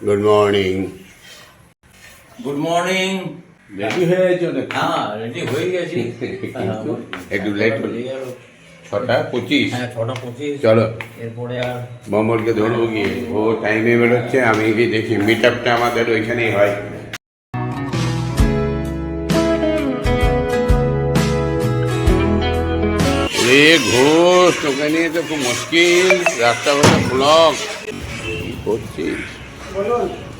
Good morning good morning ready হয়েছ হ্যাঁ ready হয়ে গেছি। একটু লেট হলো ছটা পঁচিশ। হ্যাঁ ছটা পঁচিশ। চলো। এরপরে আর মমলকে ধরবো গিয়ে। ও টাইমে বেরোচ্ছে আমি গিয়ে দেখি মিট আপটা আমাদের ওইখানেই হয়। রে ঘোষ তোকে নিয়ে তো খুব মুশকিল। রাস্তাঘাটে ব্লক কি করছিস?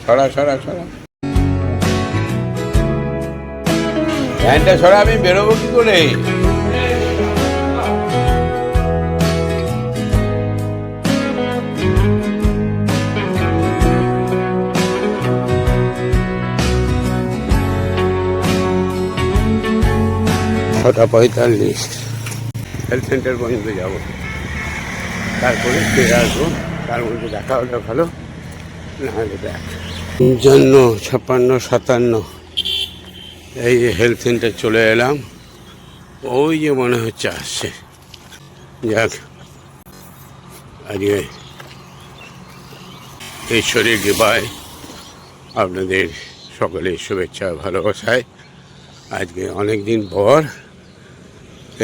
ছড়া ছড়া ছড়া ভ্যানটা ছড়া আমি বেরোবো কি করে? ছটা পঁয়তাল্লিশ। হেলথ সেন্টার পর্যন্ত যাব। তারপরে ফিরে আসব। তার মধ্যে দেখা হলে ভালো। দেখ পঞ্চান্ন ছাপ্পান্ন, সাতান্ন। এই যে হেলথ সেন্টার চলে এলাম। ওই যে মনে হচ্ছে আসছে। যাক, আজকে ঈশ্বরের কৃপায় আপনাদের সকলের শুভেচ্ছা, ভালোবাসায় আজকে অনেক দিন পর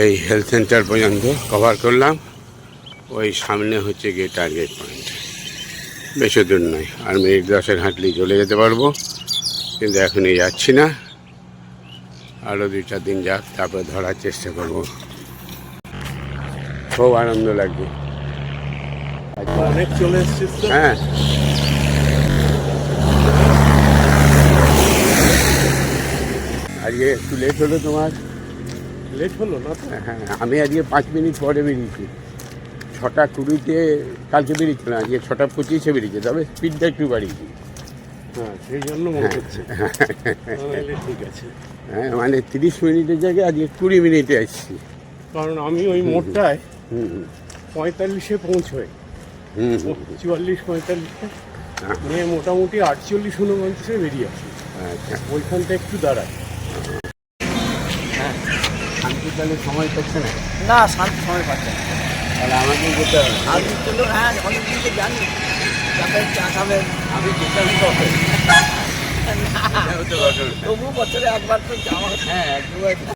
এই হেলথ সেন্টার পর্যন্ত কভার করলাম। ওই সামনে হচ্ছে গিয়ে টার্গেট পয়েন্ট বেশি দূর নয়। আর মিনিট দশের হাঁটলেই চলে যেতে পারব। কিন্তু এখনই যাচ্ছি না। আরও দুই চার দিন যাক তারপর ধরার চেষ্টা করব। খুব আনন্দ লাগবে অনেক চলে এসছিস হ্যাঁ। আজকে একটু লেট হলো তোমার? লেট হলো না হ্যাঁ আমি আজকে পাঁচ মিনিট পরে বেরিয়েছি। ছটা কুড়িতে কালকে বেরিয়েছিলাম আজকে ছটা পঁচিশে বেরিয়েছে তবে স্পিডটা একটু বাড়িয়েছি। হ্যাঁ সেই জন্য মনে হচ্ছে। ঠিক আছে। হ্যাঁ মানে তিরিশ মিনিটের জায়গায় আজকে কুড়ি মিনিটে আসছি। কারণ আমি ওই মোড়টায় পঁয়তাল্লিশে পৌঁছই। হুম, চুয়াল্লিশ পঁয়তাল্লিশে? হ্যাঁ। নিয়ে মোটামুটি আটচল্লিশ উনপঞ্চাশে বেরিয়ে আসি। আচ্ছা। ওইখানটা একটু দাঁড়ায় শান্তি তাহলে সময় পাচ্ছে না? না শান্তি সময় পাচ্ছে না। তাহলে আমাকে যেতে হবে আমি তো হ্যাঁ অনেক তো জানি যাবেন চা খাবেন আমি যেতাম ঘটনা। তবু বছরে একবার তো যাওয়া হ্যাঁ একবার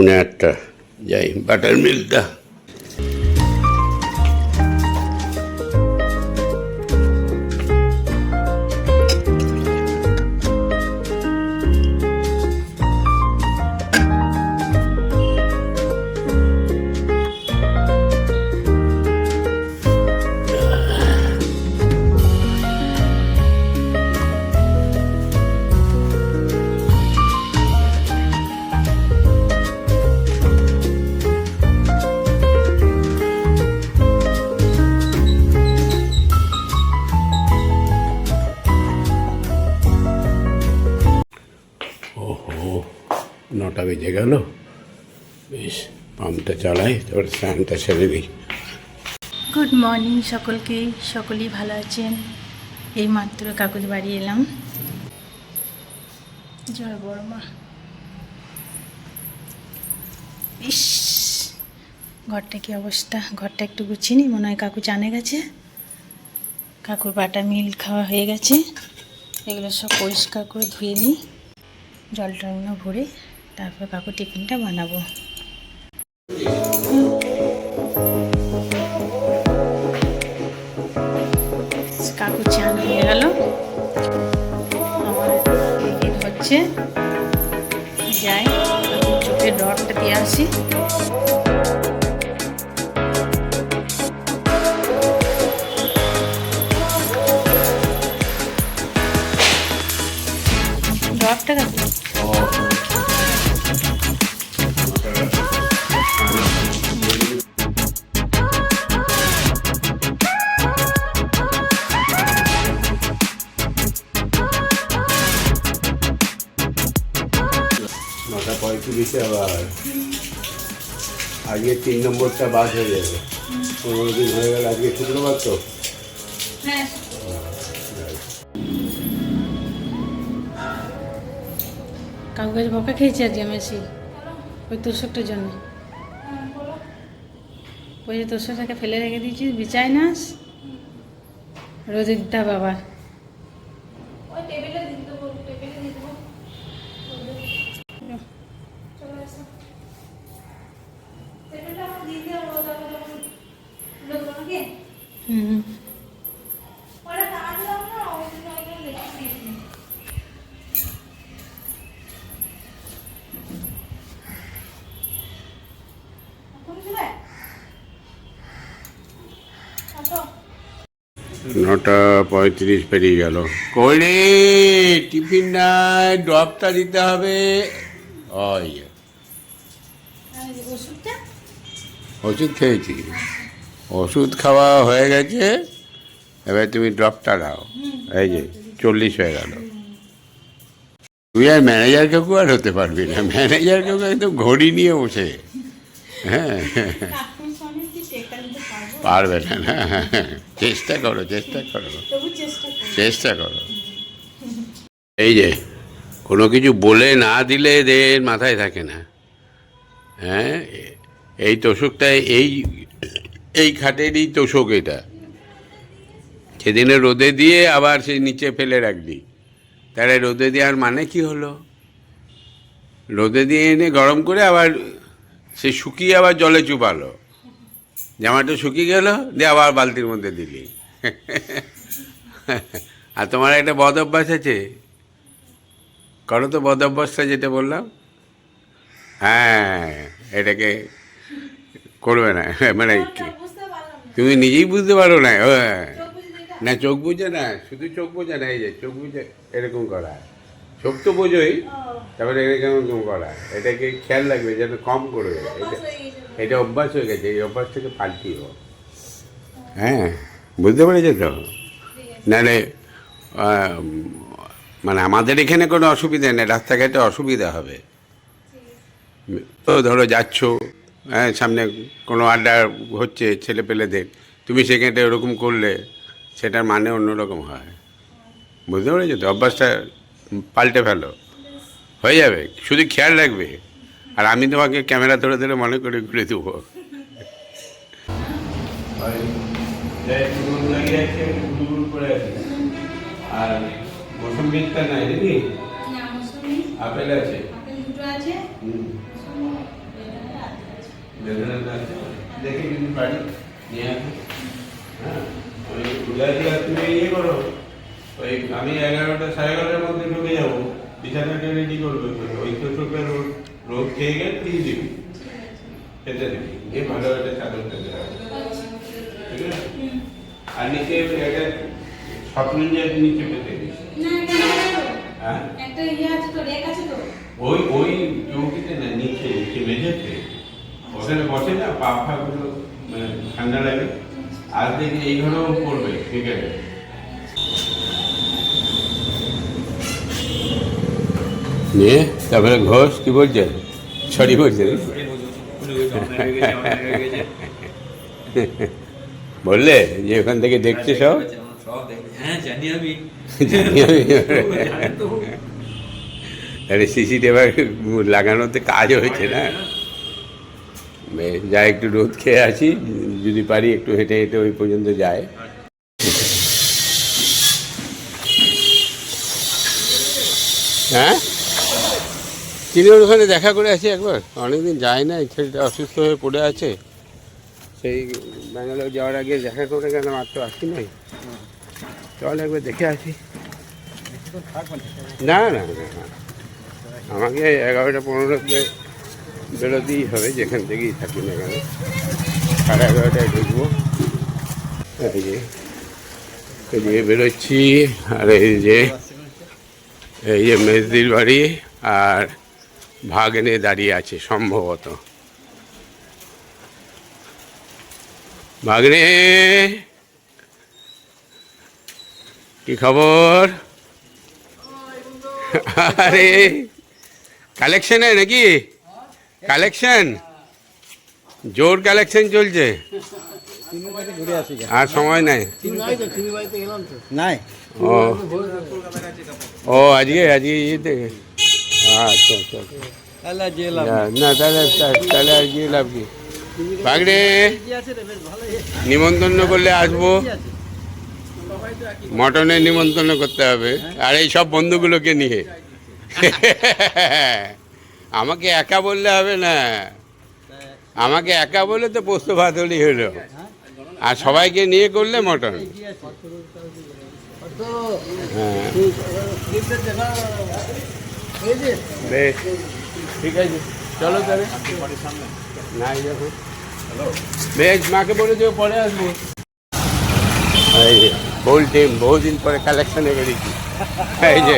পুনে আটটা যাই বাটার মিল্কটা বেজে গেল। বেশ, পাম্পটা চালাই, তারপরে স্নানটা সেরে দিই গুড মর্নিং সকলকে, সকলেই ভালো আছেন? এই মাত্র কাকুর বাড়ি এলাম। জয় বর্মা। ইস, ঘরটা কি অবস্থা? ঘরটা একটু গুছিয়ে নি, মনে হয় কাকু চানে গেছে। কাকুর বাটা মিল খাওয়া হয়ে গেছে। এগুলো সব পরিষ্কার করে ধুয়ে নিই জল টলগুলো ভরে তারপর কাকু টিফিনটা বানাবো। কাকু চান হয়ে গেল। আমার হচ্ছে। যাই চোখে ডটটা দিয়ে আসি। আবার। আজকে তিন নম্বরটা বাদ হয়ে যাবে। পনেরো দিন হয়ে গেল আজকে শুক্রবার তো? হ্যাঁ। কাছে বকা খেয়েছি আজকে মেসি? ওই তোষকটার জন্য। ওই যে তোষকটাকে ফেলে রেখে দিয়েছিস বিছাই নাস। রোদে দিতে হবে হুম নটা পঁয়ত্রিশ পেরিয়ে গেল। কই রে টিফিন নাই ড্রপটা দিতে হবে। ওই ওষুধ খেয়েছি। ওষুধ খাওয়া হয়ে গেছে, এবার তুমি ড্রপটা দাও এই যে, চল্লিশ হয়ে গেল। তুই আর ম্যানেজার কাকু আর হতে পারবি না। ম্যানেজার কাকু একদম ঘড়ি নিয়ে বসে। হ্যাঁ। পারব না না। চেষ্টা করো চেষ্টা করো। চেষ্টা করি। এই যে, কোনো কিছু বলে না দিলে এদের মাথায় থাকে না। হ্যাঁ এই তোষকটা এই এই খাটেরই তোষক এটা। সেদিনে রোদে দিয়ে আবার সেই নিচে ফেলে রাখলি তাহলে রোদে দেওয়ার মানে কি হলো? রোদে দিয়ে এনে গরম করে আবার সে শুকিয়ে আবার জলে চুপালো। জামাটা শুকিয়ে গেল, দিয়ে আবার বালতির মধ্যে দিলি। আর তোমার একটা বদ অভ্যাস আছে? করো তো বদ অভ্যাসটা যেটা বললাম। হ্যাঁ এটাকে করবে না। মানে কি- তুমি নিজেই বুঝতে পারো না ও, না চোখ বুঝে না শুধু চোখ বোঝে না এই যে চোখ বুঝে এরকম করা। চোখ তো বোঝোই তারপরে এরকম এরকম করা। এটাকে খেয়াল রাখবে যেন কম করবে। এটা এটা অভ্যাস হয়ে গেছে এই অভ্যাসটাকে পাল্টিও হ্যাঁ বুঝতে পেরেছ তো? নাহলে মানে আমাদের এখানে কোনো অসুবিধা নেই রাস্তাঘাটে অসুবিধা হবে। তো ধরো যাচ্ছ হ্যাঁ সামনে কোনো আড্ডা হচ্ছে ছেলে পেলেদের তুমি সেখানটা ওরকম করলে সেটার মানে অন্যরকম হয়। বুঝতে পেরেছ তো? অভ্যাসটা পাল্টে ফেলো। হয়ে যাবে। শুধু খেয়াল রাখবে। আর আমি তোমাকে ক্যামেরা ধরে ধরে মনে করে ঘুরে দেবো। আর নাই নাকি? আপেল আছে? দুটো আছে। দেখে যদি পারি নিয়ে আসো হ্যাঁ ওই আর তুমি ইয়ে করো ওই আমি এগারোটা সাড়ে এগারোটার মধ্যে ঢুকে যাব বিছানাটা রেডি করবে ওই তো চোখের রোদ খেয়ে গেলে দিয়ে দিবি খেতে দিবি এই ভালো একটা চাদরটা দেওয়া ঠিক আছে আর নিচে একটা স্বপ্ন নিচে পেতে দিস হ্যাঁ ওই ওই চৌকিতে না নিচে নিচে মেঝেতে ওখানে বসে না পা ফাগুলো মানে ঠান্ডা লাগে। আজ দেখি এই ঘরেও পড়বে ঠিক আছে। নিয়ে তারপরে ঘোষ কি বলছে? ছড়ি বলছে। বললে যে ওখান থেকে দেখছে সব? হ্যাঁ তাহলে সিসিটিভি লাগানোতে কাজ হয়েছে না? বেশ, যা একটু রোদ খেয়ে আসি যদি পারি একটু হেঁটে হেঁটে ওই পর্যন্ত যায়। হ্যাঁ? চিনির ওখানে দেখা করে আসি একবার। অনেকদিন যায় না ছেলেটা অসুস্থ হয়ে পড়ে আছে। সেই ব্যাঙ্গালোর যাওয়ার আগে দেখা করে কেন মাত্র আসি নাই। চল একবার দেখে আসি। না না না। আমাকে এগারোটা পনেরোতে বেরোতেই হবে, যেখান থেকেই থাকি না কেন। সাড়ে এগারোটায় ঢুকবো। এই যে বেরোচ্ছি, আর এই যে এই যে মেজদির বাড়ি, আর ভাগ্নে দাঁড়িয়ে আছে সম্ভবত। ভাগ্নে! কি খবর? আরে, কালেকশনে নাকি? কালেকশন জোর কালেকশন চলছে। আর সময় নাই। নাই। ও। ও আজকে আজকে ইয়েতে। আচ্ছা আচ্ছা আচ্ছা। না, তাহলে তাহলে আর গিয়ে লাভ কি? নিমন্ত্রণ করলে আসব। মটনে নিমন্ত্রণ করতে হবে। আর এই সব বন্ধুগুলোকে নিয়ে। আমাকে একা বললে হবে না। আমাকে একা বলে তো পোস্ত ভাত হলেই হলো। আর সবাইকে নিয়ে করলে মটন। ঠিক আছে। চলো তাহলে। বেশ, মাকে বলে দিও পরে এই বহুদিন পরে কালেকশনে বেরিয়েছি। এই যে।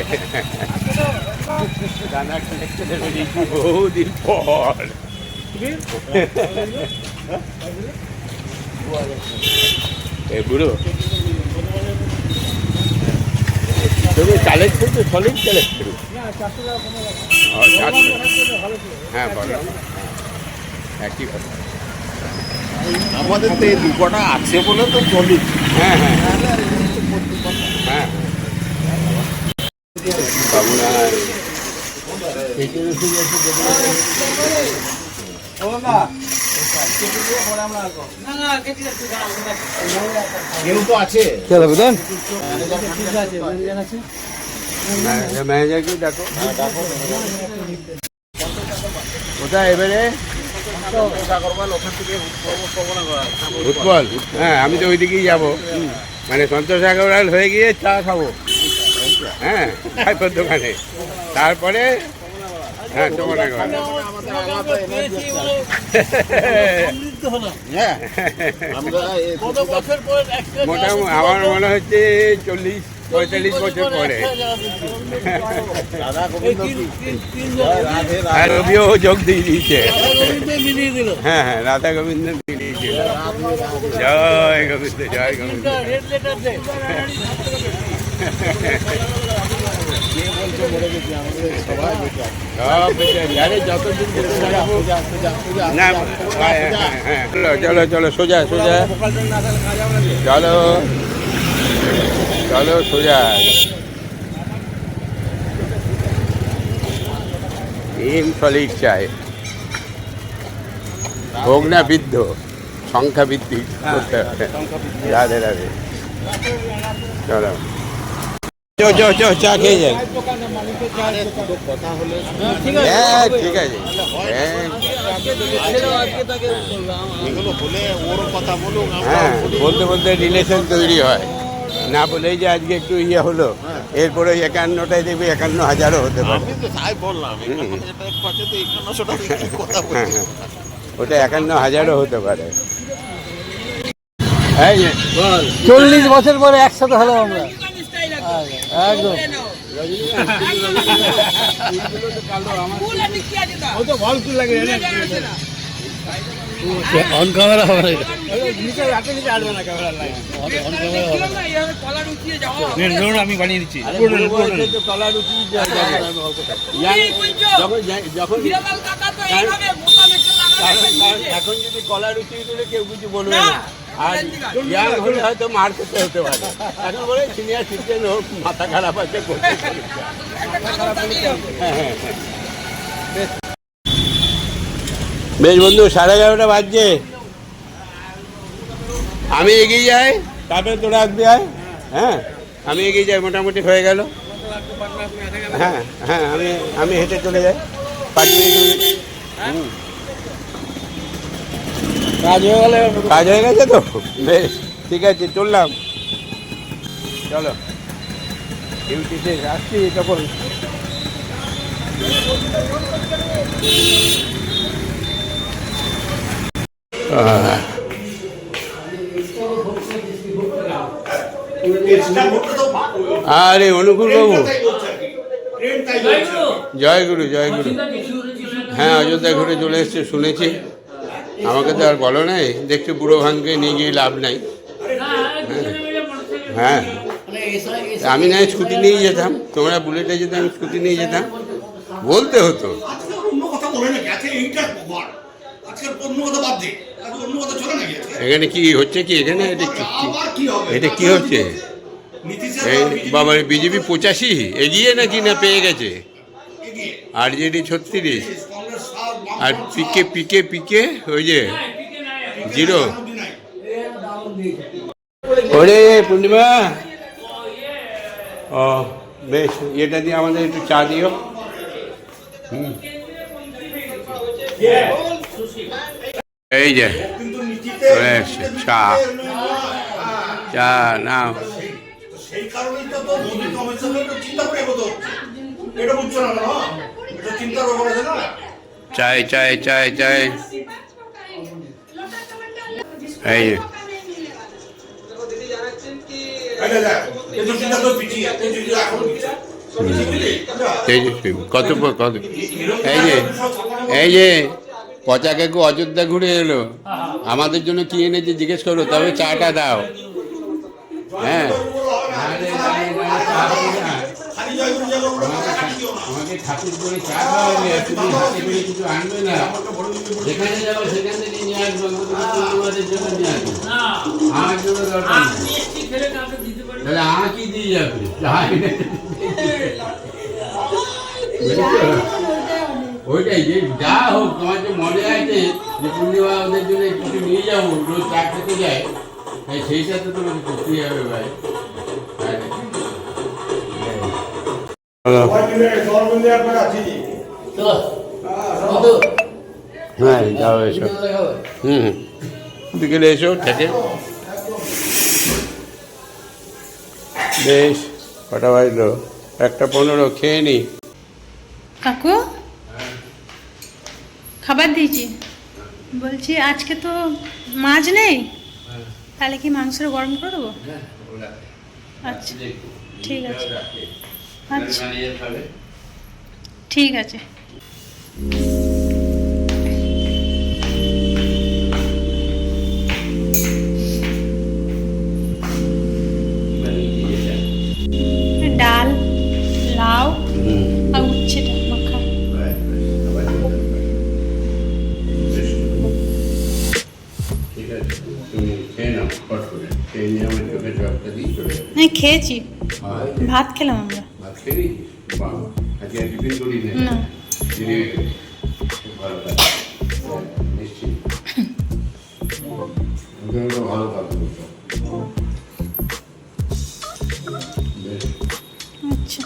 বহুদিন পর বুড়ো তুমি তো সলিড চারশো। হ্যাঁ একই কথা আমাদের তো এই দু কটা আছে বলে তো চলি হ্যাঁ হ্যাঁ হ্যাঁ কোথায় এবারে হ্যাঁ আমি তো ওইদিকেই যাব। মানে সন্তোষ আগরওয়াল হয়ে গিয়ে চা খাব। হ্যাঁ খাইপোর দোকানে। তারপরে হ্যাঁ তোমার হ্যাঁ। মোটামুটি আমার মনে হচ্ছে চল্লিশ, পঁয়তাল্লিশ বছর পরে। রবিও যোগ দিয়ে দিয়েছে। হ্যাঁ হ্যাঁ রাধা গোবিন্দ জয় গোবিন্দ জয় গোবিন্দ। চলো চলো, সোজা সোজা। চলো চলো সোজা তিন ফলিক চাই। হোক না বৃদ্ধ, সংখ্যা বৃদ্ধি করতে হবে। রাধে রাধে। চলো। চো চো চো চা খেয়ে যান হ্যাঁ ঠিক আছে। হ্যাঁ। বলতে বলতে রিলেশন তৈরি হয়। না বলেই যে আজকে একটু ইয়ে হলো। এরপরে একান্নটায় দেখবি একান্ন হাজারও হতে পারে। হ্যাঁ হ্যাঁ। ওটা একান্ন হাজারও হতে পারে। এই চল্লিশ বছর পরে একসাথে হলো আমরা। একদম। তো ভালো লাগে অন ক্যামেরা হবে না আমি বানিয়ে দিচ্ছি। যখন এখন যদি উঁচু দিলে কেউ কিছু বলবে না। আর ইয়াং হলে হয়তো মার খেতে হতে পারে। এখন বলে সিনিয়র সিটিজেন হোক মাথা খারাপ আছে হ্যাঁ, হ্যাঁ, হ্যাঁ। বেশ- বন্ধু সাড়ে এগারোটা বাজছে। আমি এগিয়ে যাই তারপরে তোরা আসবি আয়। হ্যাঁ আমি এগিয়ে যাই মোটামুটি হয়ে গেল। হ্যাঁ হ্যাঁ আমি আমি হেঁটে চলে যাই। পাঁচ মিনিট। কাজ হয়ে গেলে কাজ হয়ে গেছে তো? বেশ ঠিক আছে চললাম। চলো। ডিউটিতে আসছি তখন আরে অনুকূল বাবু জয় গুরু জয় গুরু। হ্যাঁ অযোধ্যা ঘুরে চলে এসছে শুনেছি। আমাকে তো আর বলো নাই দেখছি বুড়ো ভাঙকে নিয়ে গিয়ে লাভ নাই। হ্যাঁ। আমি না স্কুটি নিয়ে যেতাম তোমরা বুলেটে যেতে আমি স্কুটি নিয়ে যেতাম। বলতে হতো। আর আর এখানে কি হচ্ছে কি? এখানে এটা এটা কি হচ্ছে? আর বাবা বিজেপি পঁচাশি? এগিয়ে নাকি না পেয়ে গেছে? এগিয়ে। আরজেডি ছত্রিশ? আর পিকে পিকে পিকে, ওই যে, জিরো। ওরে পূর্ণিমা। ও, বেশ, এটা দিয়ে আমাদের একটু চা দিও। হুম। এই যে চা। চা, নাও। চিন্তা করে চিন্তার ব্যাপার আছে না? চাই চাই চাই চাই। এই? এই যে কত কত এই যে এই যে, পচা কাকু অযোধ্যা ঘুরে এলো। আমাদের জন্য কি এনেছে জিজ্ঞেস করো, তবে চাটা দাও। হ্যাঁ। ঠাকুর করে চা তুমি হাতে করে কিছু আনবে না। যেখানে যাব সেখান থেকে নিয়ে আসব জন্য নিয়ে আসব। আমার জন্য দরকার তাহলে দিয়ে যাবে? ওইটাই যে যা হোক তোমার যে মনে আছে যে পূর্ণিমা ওদের জন্য কিছু নিয়ে যাব রোজ চা খেতে যায় তাই সেইটা তো তোমাকে করতেই হবে ভাই। হ্যাঁ যাও এসো হুম বিকেলে এসো থেকে বেশ কটা বাজলো একটা পনেরো খেয়ে নি কাকু? খাবার দিয়েছি। বলছি আজকে তো মাছ নেই? তাহলে কি মাংসের গরম করব আচ্ছা ঠিক আছে। ঠিক আছে। ডাল লাউ আর উচ্ছেটা মাখা। আমি খেয়েছি। ভাত খেলাম আমরা। বাহ আজকে টিফিন করি না। ভালো নিশ্চিত। ভালো আচ্ছা।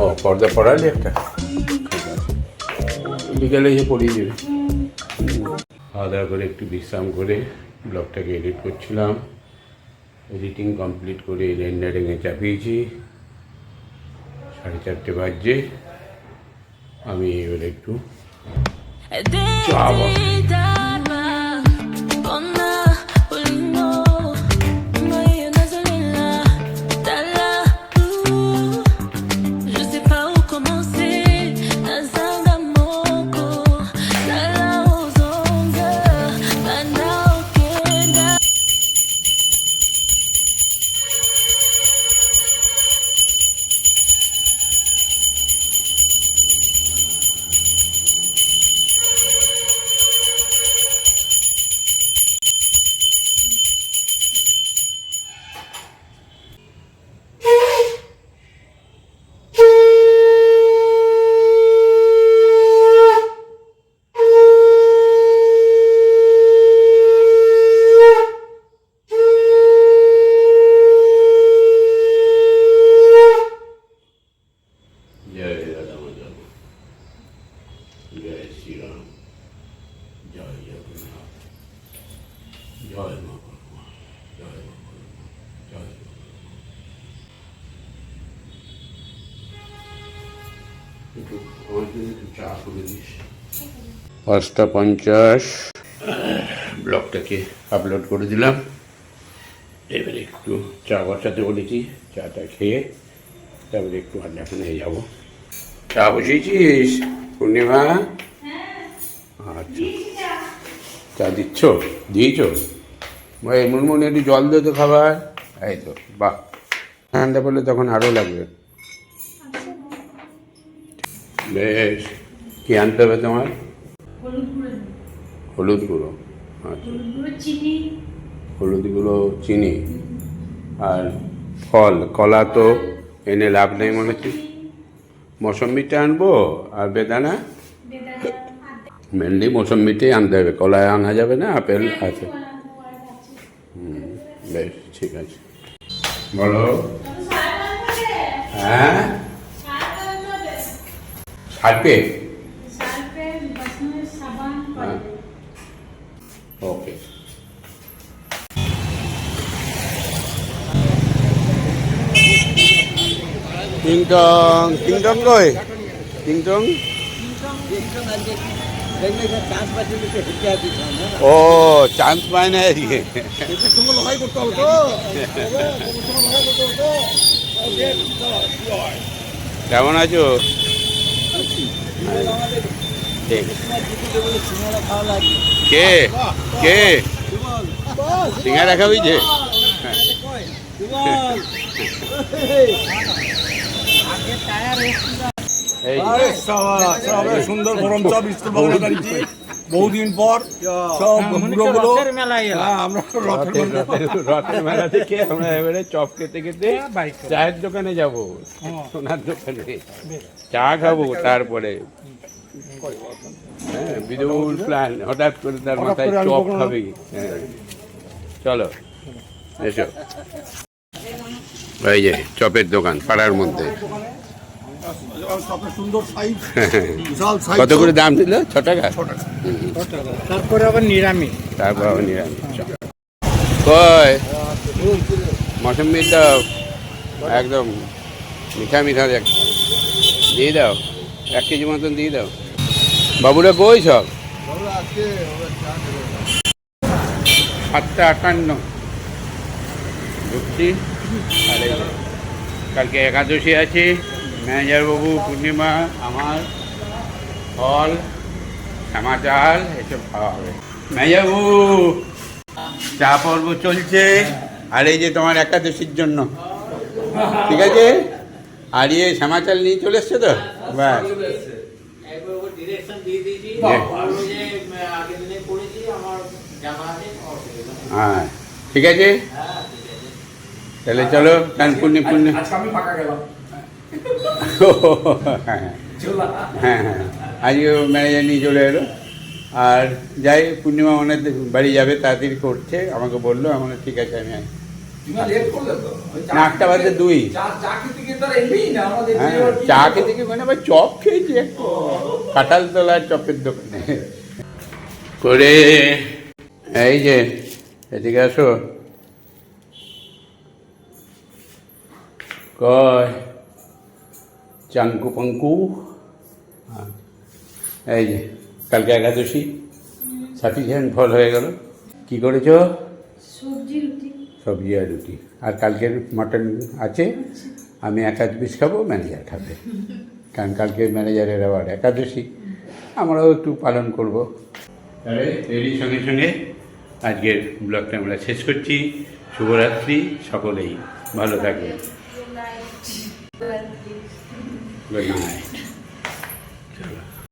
ও পর্দা পড়ালি একটা? বিকেলে এসে পড়িয়ে দেবে। খাওয়া দাওয়া করে একটু বিশ্রাম করে ব্লগটাকে এডিট করছিলাম। এডিটিং কমপ্লিট করে রেন্ডারিংয়ে চাপিয়েছি সাড়ে চারটে বাজছে আমি এবার একটু. জয় শ্রীরাম জয় জগন্নাথ জয় মা কর্মা জয় মা কর্মা জয় মা কর্মা। একটু আমার জন্য একটু চা করে দিস পাঁচটা পঞ্চাশ। ব্লগটাকে আপলোড করে দিলাম। এবারে একটু চা বসাতে বলেছি চাটা খেয়ে তারপরে একটু আড্ডাখানে যাব। চা বসিয়েছিস? পূর্ণিমা? আচ্ছা। চা দিচ্ছ? দিয়েছ? ভাই মুনমুন একটু জল দে তো খাবার। এই তো বাহ। ঠান্ডা পড়লে তখন আরও লাগবে। বেশ। কি আনতে হবে তোমার? হলুদ গুঁড়ো। আচ্ছা। হলুদ গুঁড়ো চিনি। হলুদ গুঁড়ো চিনি। আর ফল কলা তো এনে লাভ নেই মনে হচ্ছে। মৌসম্বিটা আনব? আর বেদানা মেনলি মৌসম্বিটাই আনতে হবে। কলায় আনা যাবে না আপেল আছে। হুম, বেশ ঠিক আছে। বলো। হ্যাঁ? সার্পে? হ্যাঁ। ওকে। টিং টং টিং টং কই? টিং টং ও চান্স পায় না আজকে কেমন আছো? কে? কে? সিঙ্গারা খাবি যে এই আরে সাবাস, সাবাস, সুন্দর গরম চপ স্কুল বাগানে দাঁড়িয়েছি বহুদিন পর সব বুড়োগুলো হ্যাঁ, আমরা রথের রথের রথের রথের মেলা থেকে আমরা এবারে চপ খেতে খেতে চায়ের দোকানে যাব। সোনার দোকানে। চা খাব তারপরে। হ্যাঁ বিদুর প্ল্যান। হঠাৎ করে তার মাথায় চপ খাবে। হ্যাঁ। চলো এসো। এই যে চপের দোকান পাড়ার মধ্যে। কত করে দাম দিল? ছ টাকা? তারপরে আবার নিরামিষ। তারপর আবার নিরামিষ চপ। কই? মৌসম্বি দাও। একদম মিঠা মিঠা দেখ। দিয়ে দাও। এক কেজি মতন দিয়ে দাও। বাবুরা কই সব? সাতটা আটান্ন। ঢুকছি আর কালকে একাদশী আছে। ম্যানেজার বাবু পূর্ণিমা আমার ফল শ্যামা চাল এসব খাওয়া হবে। ম্যানেজার বাবু চা পর্ব চলছে। আর এই যে তোমার একাদশীর জন্য। ঠিক আছে? আর ইয়ে শ্যামা চাল নিয়ে চলে এসছে তো? ব্যাস। হ্যাঁ। ঠিক আছে? তাহলে চলো কান পুণ্যে পুণ্যে হ্যাঁ হ্যাঁ। হ্যাঁ আজকে ম্যানেজার নিয়ে চলে এলো। আর যাই পূর্ণিমা মনে বাড়ি যাবে তাড়াতাড়ি করছে। আমাকে বলল আমার ঠিক আছে আমি আটটা বাজে দুই। হ্যাঁ চা খেতে কি মানে আবার চপ খেয়েছি একটু কাঁঠাল তলার চপের দোকানে। করে এই যে এদিকে আসো। কয়? চাঙ্কু পাঙ্কু হ্যাঁ। এই যে কালকে একাদশী সাফিসিয়েন্ট ফল হয়ে গেল। কি করেছ? সবজি রুটি। সবজি আর রুটি। আর কালকের মটন আছে আমি একাদ পিস খাব ম্যানেজার খাবে। কারণ কালকে ম্যানেজারের আবার একাদশী আমরাও একটু পালন করব। তাহলে এরই সঙ্গে সঙ্গে আজকের ব্লগটা আমরা শেষ করছি। শুভরাত্রি সকলেই ভালো থাকবেন। Good night